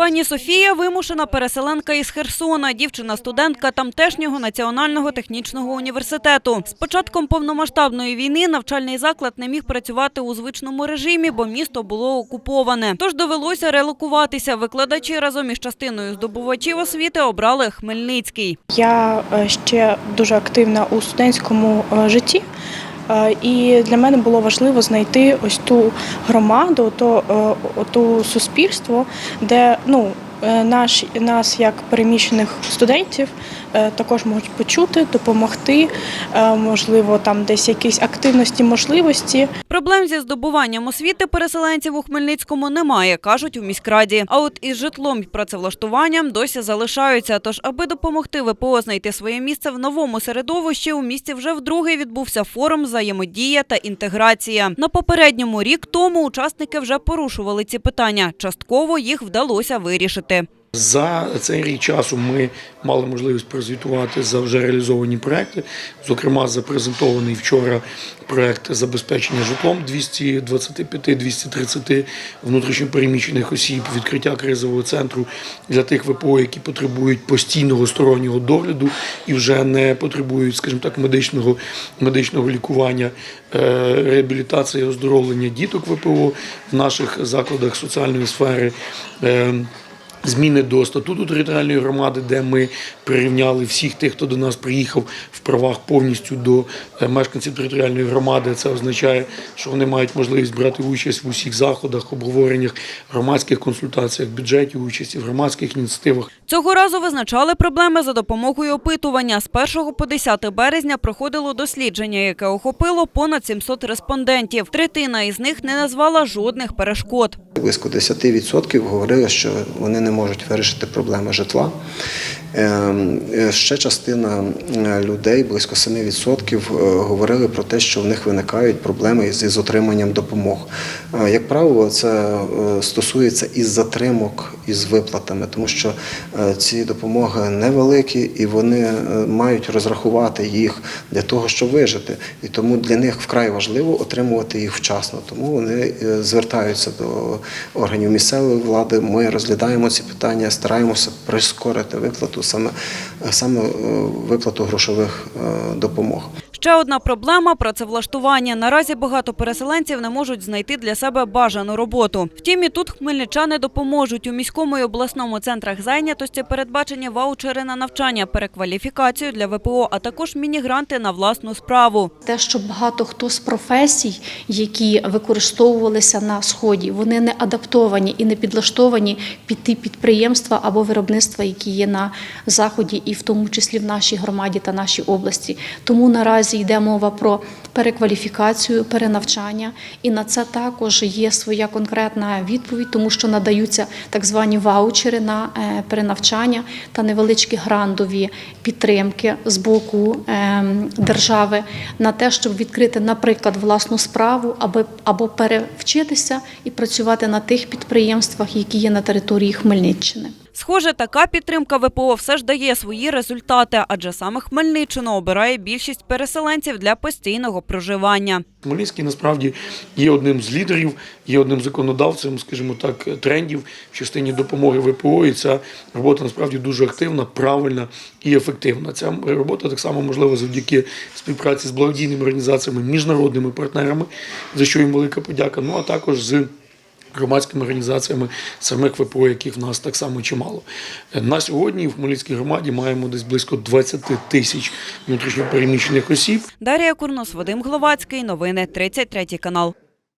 Пані Софія вимушена переселенка із Херсона, дівчина-студентка тамтешнього національного технічного університету. З початком повномасштабної війни навчальний заклад не міг працювати у звичному режимі, бо місто було окуповане. Тож довелося релокуватися. Викладачі разом із частиною здобувачів освіти обрали Хмельницький. Я е, ще дуже активна у студентському е, житті. Е, І для мене було важливо знайти ось ту громаду, то е, ту суспільство, де ну е, наш нас як переміщених студентів також можуть почути, допомогти, можливо, там десь якісь активності, можливості. Проблем зі здобуванням освіти переселенців у Хмельницькому немає, кажуть у міськраді. А от із житлом і працевлаштуванням досі залишаються. Тож, аби допомогти ВПО знайти своє місце в новому середовищі, у місті вже вдруге відбувся форум взаємодія та інтеграція. На попередньому рік тому учасники вже порушували ці питання. Частково їх вдалося вирішити. За цей рік часу ми мали можливість прозвітувати за вже реалізовані проекти. Зокрема, запрезентований вчора проект забезпечення житлом 225-230 внутрішньопереміщених осіб, відкриття кризового центру для тих ВПО, які потребують постійного стороннього догляду і вже не потребують, скажімо так, медичного, медичного лікування, Е, реабілітація і оздоровлення діток ВПО в наших закладах соціальної сфери. Зміни до статуту територіальної громади, де ми прирівняли всіх тих, хто до нас приїхав в правах повністю до е, мешканців територіальної громади. Це означає, що вони мають можливість брати участь в усіх заходах, обговореннях, громадських консультаціях, бюджеті, участі в громадських ініціативах. Цього разу визначали проблеми за допомогою опитування. З 1 по 10 березня проходило дослідження, яке охопило понад 700 респондентів. Третина із них не назвала жодних перешкод. Близько 10% говорили, що вони не можуть вирішити проблеми житла. Ем, е, Ще частина е, людей, близько 7%, е, говорили про те, що в них виникають проблеми з отриманням допомог. Як правило, це стосується із затримок із виплатами, тому що ці допомоги невеликі і вони мають розрахувати їх для того, щоб вижити. І тому для них вкрай важливо отримувати їх вчасно. Тому вони звертаються до органів місцевої влади. Ми розглядаємо ці питання, стараємося прискорити виплату саме, саме е, виплату грошових е, допомог. Ще одна проблема працевлаштування. Наразі багато переселенців не можуть знайти для себе бажану роботу. Втім, і тут хмельничани допоможуть у міському і обласному центрах зайнятості передбачені ваучери на навчання, перекваліфікацію для ВПО, а також мінігранти на власну справу. Те, що багато хто з професій, які використовувалися на сході, вони не адаптовані і не підлаштовані під ті підприємства або виробництва, які є на заході, і в тому числі в нашій громаді та нашій області. Тому наразі йде мова про перекваліфікацію, перенавчання, і на це також є своя конкретна відповідь, тому що надаються так звані ваучери на е, перенавчання та невеличкі грантові підтримки з боку ем, держави на те, щоб відкрити, наприклад, власну справу, аби або перевчитися і працювати на тих підприємствах, які є на території Хмельниччини. Схоже, така підтримка ВПО все ж дає свої результати, адже саме Хмельниччину обирає більшість переселенців для постійного проживання. Хмельницький насправді є одним з лідерів, є одним законодавцем, скажімо так, трендів в частині допомоги ВПО. І ця робота насправді дуже активна, правильна і ефективна. Ця робота так само можлива завдяки співпраці з благодійними організаціями, міжнародними партнерами, за що їм велика подяка. Ну а також з громадськими організаціями самих ВПО, яких в нас так само чимало. На сьогодні в Хмельницькій громаді маємо десь близько 20 тисяч внутрішньопереміщених осіб. Дарія Курнос, Вадим Гловацький. Новини 33 канал.